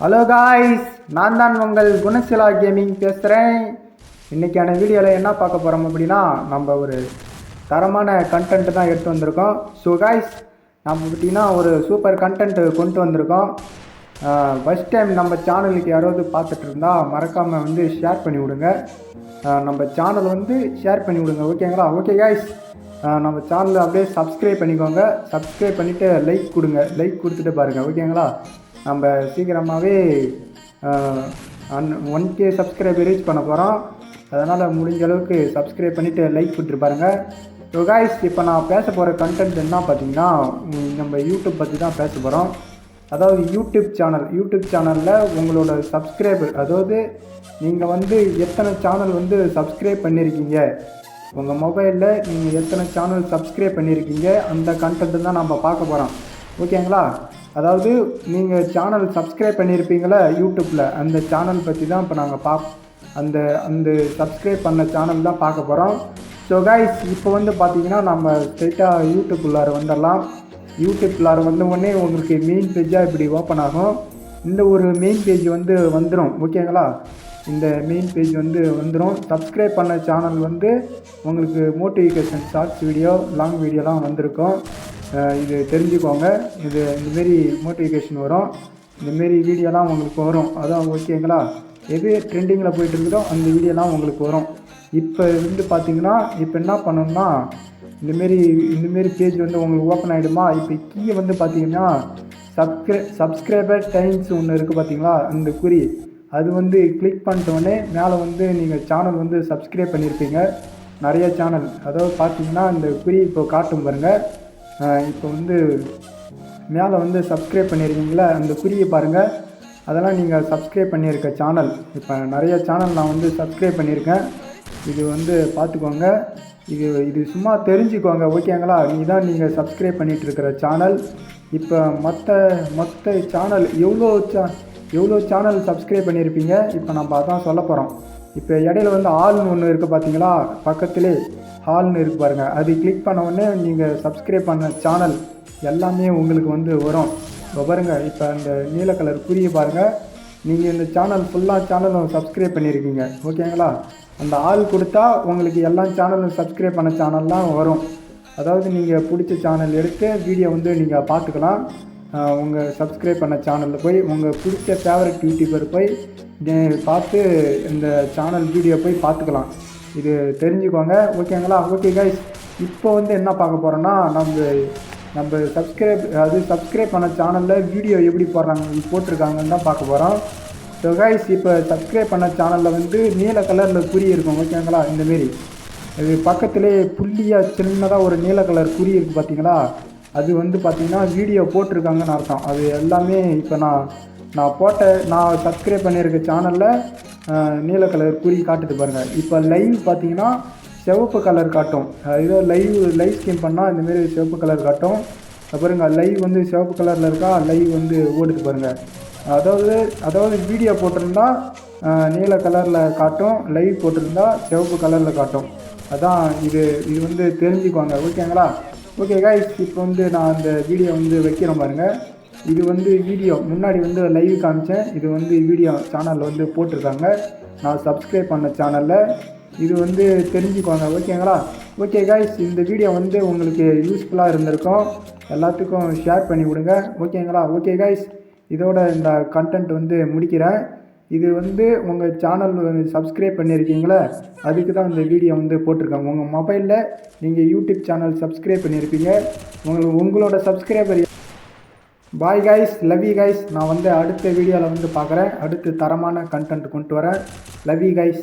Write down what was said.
Hello guys நான் தான் உங்கள் குணசிலா கேமிங் பேசுகிறேன் இன்றைக்கான வீடியோவில் என்ன பார்க்க போகிறோம் அப்படின்னா நம்ம ஒரு தரமான கண்டென்ட் தான் எடுத்து வந்திருக்கோம். ஸோ காய்ஸ் நம்ம பார்த்தீங்கன்னா ஒரு சூப்பர் கண்டென்ட் கொண்டு வந்திருக்கோம். ஃபஸ்ட் டைம் நம்ம சேனலுக்கு யாராவது பார்த்துட்டு இருந்தால் மறக்காமல் வந்து ஷேர் பண்ணி விடுங்க. நம்ம சேனல் வந்து ஷேர் பண்ணி விடுங்க ஓகேங்களா ஓகே காய்ஸ் நம்ம சேனலை அப்படியே சப்ஸ்கிரைப் பண்ணிக்கோங்க. சப்ஸ்கிரைப் பண்ணிவிட்டு லைக் கொடுங்க. லைக் கொடுத்துட்டு பாருங்கள் ஓகேங்களா நம்ம சீக்கிரமாகவே ஒன் கே சப்ஸ்கிரைபர் ரீச் பண்ண போகிறோம் அதனால் முடிஞ்ச அளவுக்கு சப்ஸ்கிரைப் பண்ணிவிட்டு லைக் கொடுத்துட்டு பாருங்கள் ஸோ காய்ஸ் இப்போ நான் பேச போகிற கண்டென்ட் என்ன பார்த்தீங்கன்னா நம்ம யூடியூப் பற்றி தான் பேச போகிறோம் அதாவது யூடியூப் சேனல் யூடியூப் சேனலில் உங்களோட சப்ஸ்கிரைபர் அதாவது நீங்கள் வந்து எத்தனை சேனல் வந்து சப்ஸ்கிரைப் பண்ணியிருக்கீங்க உங்கள் மொபைலில் நீங்கள் எத்தனை சேனல் சப்ஸ்கிரைப் பண்ணியிருக்கீங்க அந்த கண்டென்ட் தான் நம்ம பார்க்க போகிறோம் ஓகேங்களா அதாவது நீங்கள் சேனல் சப்ஸ்கிரைப் பண்ணியிருப்பீங்களா யூடியூப்பில் அந்த சேனல் பற்றி தான் இப்போ நாங்கள் பா அந்த அந்த சப்ஸ்கிரைப் பண்ண சேனல் தான் பார்க்க போகிறோம் ஸோ கைஸ் இப்போ வந்து பார்த்தீங்கன்னா நம்ம ஸ்ட்ரெயிட்டாக யூடியூப் உள்ளார வந்துடலாம் யூடியூப் உள்ளார வந்த உடனே உங்களுக்கு மெயின் பேஜாக இப்படி ஓப்பன் ஆகும். இந்த ஒரு மெயின் பேஜ் வந்து வந்துடும் ஓகேங்களா இந்த மெயின் பேஜ் வந்து வந்துடும் சப்ஸ்கிரைப் பண்ண சேனல் வந்து உங்களுக்கு மோட்டிவேஷன் ஷார்ட்ஸ் வீடியோ லாங் வீடியோலாம் வந்திருக்கும். இது தெரிஞ்சுக்கோங்க. இது இந்தமாரி மோட்டிவேஷன் வரும். இந்தமாரி வீடியோலாம் உங்களுக்கு வரும். அதான் ஓகேங்களா? எது ட்ரெண்டிங்கில் போயிட்டு இருக்குதோ அந்த வீடியோலாம் உங்களுக்கு வரும். இப்போ வந்து பார்த்தீங்கன்னா இப்போ என்ன பண்ணணும்னா இந்தமாரி இந்தமாரி பேஜ் வந்து உங்களுக்கு ஓப்பன் ஆகிடுமா இப்போ கீழே வந்து பார்த்தீங்கன்னா சப்ஸ்கிரை சப்ஸ்கிரைபர் டைம்ஸ் ஒன்று இருக்குது பார்த்தீங்களா அந்த குறி. அது வந்து கிளிக் பண்ணிட்டோடனே மேலே வந்து நீங்கள் சேனல் வந்து சப்ஸ்கிரைப் பண்ணியிருப்பீங்க நிறைய சேனல் அதாவது பார்த்தீங்கன்னா இந்த குறி இப்போ காட்டும் பாருங்கள் இப்போ வந்து மேலே வந்து சப்ஸ்கிரைப் பண்ணியிருக்கீங்களா? அந்த குறியை பாருங்கள் அதெல்லாம் நீங்கள் சப்ஸ்கிரைப் பண்ணியிருக்க சேனல் இப்போ நிறைய சேனல் நான் வந்து சப்ஸ்கிரைப் பண்ணியிருக்கேன். இது வந்து பார்த்துக்கோங்க. இது இது சும்மா தெரிஞ்சுக்கோங்க ஓகேங்களா? நீ தான் நீங்கள் சப்ஸ்கிரைப் பண்ணிகிட்டு இருக்கிற சேனல் இப்போ மற்ற மற்ற சேனல் எவ்வளோ சே எவ்வளோ சேனல் சப்ஸ்கிரைப் பண்ணியிருப்பீங்க? இப்போ நம்ம அதான் சொல்ல போகிறோம் இப்போ இடையில வந்து ஆள்னு ஒன்று இருக்குது பார்த்தீங்களா பக்கத்திலே ஹால்னு இருக்கு பாருங்கள் அது கிளிக் பண்ண உடனே நீங்கள் சப்ஸ்கிரைப் பண்ண சேனல் எல்லாமே உங்களுக்கு வந்து வரும். இப்போ பாருங்கள் இப்போ அந்த நீல கலர் குறியை பாருங்கள் நீங்கள் இந்த சேனல் ஃபுல்லாக சேனலும் சப்ஸ்கிரைப் பண்ணியிருக்கீங்க ஓகேங்களா அந்த ஆள் கொடுத்தா உங்களுக்கு எல்லா சேனலும் சப்ஸ்கிரைப் பண்ண சேனல்லாம் வரும். அதாவது நீங்கள் பிடிச்ச சேனல் எடுத்து வீடியோ வந்து நீங்கள் பார்த்துக்கலாம். உங்கள் சப்ஸ்கிரைப் பண்ண சேனலில் போய் உங்கள் பிடிச்ச ஃபேவரட் யூடியூபர் போய் பார்த்து இந்த சேனல் வீடியோ போய் பார்த்துக்கலாம். இது தெரிஞ்சுக்கோங்க. ஓகேங்களா ஓகே கைஸ் இப்போ வந்து என்ன பார்க்க போகிறோன்னா நம்ம நம்ம சப்ஸ்கிரைப் அது சப்ஸ்கிரைப் பண்ண சேனலில் வீடியோ எப்படி போடுறாங்க போட்டிருக்காங்கன்னு தான் பார்க்க போகிறோம் ஸோ கைஸ் இப்போ சப்ஸ்கிரைப் பண்ண சேனலில் வந்து நீல கலரில் குறி இருக்கும். ஓகேங்களா இந்தமாரி இது பக்கத்திலே புள்ளியாக சின்னதாக ஒரு நீல கலர் குறி இருக்குது பார்த்தீங்களா அது வந்து பார்த்திங்கன்னா வீடியோ போட்டிருக்காங்கன்னு அர்த்தம். அது எல்லாமே இப்போ நான் நான் போட்ட நான் சப்ஸ்கிரைப் பண்ணியிருக்க சேனலில் நீல கலர் குறி காட்டுது பாருங்கள் இப்போ லைவ் பார்த்தீங்கன்னா சிவப்பு கலர் காட்டும். இதோ லைவ் லைவ் ஸ்கீம் பண்ணால் இந்தமாரி சிவப்பு கலர் காட்டும். அப்புறம் பாருங்க லைவ் வந்து சிவப்பு கலரில் இருக்கா? லைவ் வந்து ஓடுது பாருங்கள் அதாவது அதாவது வீடியோ போட்டிருந்தா நீல கலரில் காட்டும். லைவ் போட்டிருந்தா சிவப்பு கலரில் காட்டும். அதான் இது இது வந்து தெரிஞ்சுக்குவாங்க. ஓகேங்களா ஓகே காய்ஸ் இப்போ வந்து நான் அந்த வீடியோ வந்து வைக்கிறேன் பாருங்கள் இது வந்து வீடியோ. முன்னாடி வந்து லைவ் காமிச்சேன். இது வந்து வீடியோ சேனலில் வந்து போட்டிருக்காங்க. நான் சப்ஸ்கிரைப் பண்ண சேனலில் இது வந்து தெரிஞ்சுக்கோங்க. ஓகேங்களா? ஓகே காய்ஸ் இந்த வீடியோ வந்து உங்களுக்கு யூஸ்ஃபுல்லாக இருந்திருக்கும். எல்லாத்துக்கும் ஷேர் பண்ணி விடுங்க. ஓகேங்களா? ஓகே காய்ஸ் இதோட இந்த கண்டென்ட் வந்து முடிக்கிறேன். இது வந்து உங்கள் சேனல் சப்ஸ்கிரைப் பண்ணியிருக்கீங்களே அதுக்கு தான் இந்த வீடியோ வந்து போட்டிருக்காங்க. உங்கள் மொபைலில் நீங்கள் யூடியூப் சேனல் சப்ஸ்கிரைப் பண்ணியிருப்பீங்க உங்களுக்கு உங்களோட subscriber bye guys love you guys நான் வந்து அடுத்த வீடியோவில் வந்து பார்க்குறேன். அடுத்து தரமான கண்டென்ட் கொண்டு வரேன் லவ் யூ கைஸ்